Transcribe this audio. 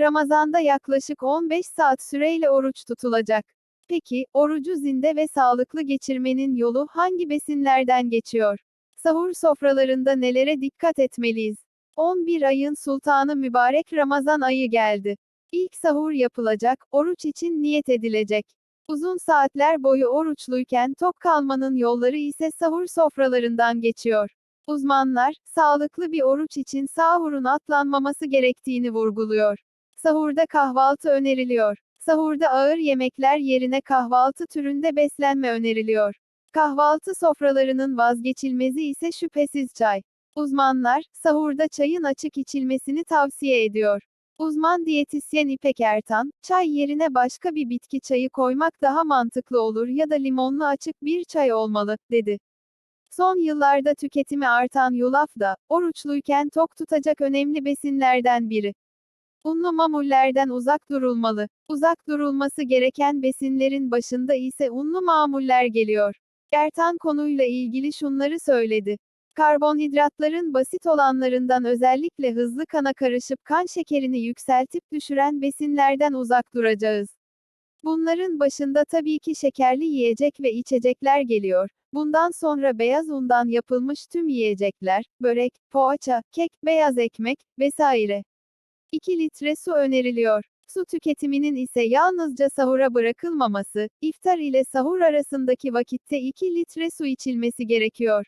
Ramazanda yaklaşık 15 saat süreyle oruç tutulacak. Peki, orucu zinde ve sağlıklı geçirmenin yolu hangi besinlerden geçiyor? Sahur sofralarında nelere dikkat etmeliyiz? 11 ayın sultanı mübarek Ramazan ayı geldi. İlk sahur yapılacak, oruç için niyet edilecek. Uzun saatler boyu oruçluyken tok kalmanın yolları ise sahur sofralarından geçiyor. Uzmanlar, sağlıklı bir oruç için sahurun atlanmaması gerektiğini vurguluyor. Sahurda kahvaltı öneriliyor. Sahurda ağır yemekler yerine kahvaltı türünde beslenme öneriliyor. Kahvaltı sofralarının vazgeçilmezi ise şüphesiz çay. Uzmanlar, sahurda çayın açık içilmesini tavsiye ediyor. Uzman diyetisyen İpek Ertan, çay yerine başka bir bitki çayı koymak daha mantıklı olur ya da limonlu açık bir çay olmalı, dedi. Son yıllarda tüketimi artan yulaf da, oruçluyken tok tutacak önemli besinlerden biri. Unlu mamullerden uzak durulmalı. Uzak durulması gereken besinlerin başında ise unlu mamuller geliyor. Ertan konuyla ilgili şunları söyledi. Karbonhidratların basit olanlarından özellikle hızlı kana karışıp kan şekerini yükseltip düşüren besinlerden uzak duracağız. Bunların başında tabii ki şekerli yiyecek ve içecekler geliyor. Bundan sonra beyaz undan yapılmış tüm yiyecekler, börek, poğaça, kek, beyaz ekmek vesaire. 2 litre su öneriliyor. Su tüketiminin ise yalnızca sahura bırakılmaması, iftar ile sahur arasındaki vakitte 2 litre su içilmesi gerekiyor.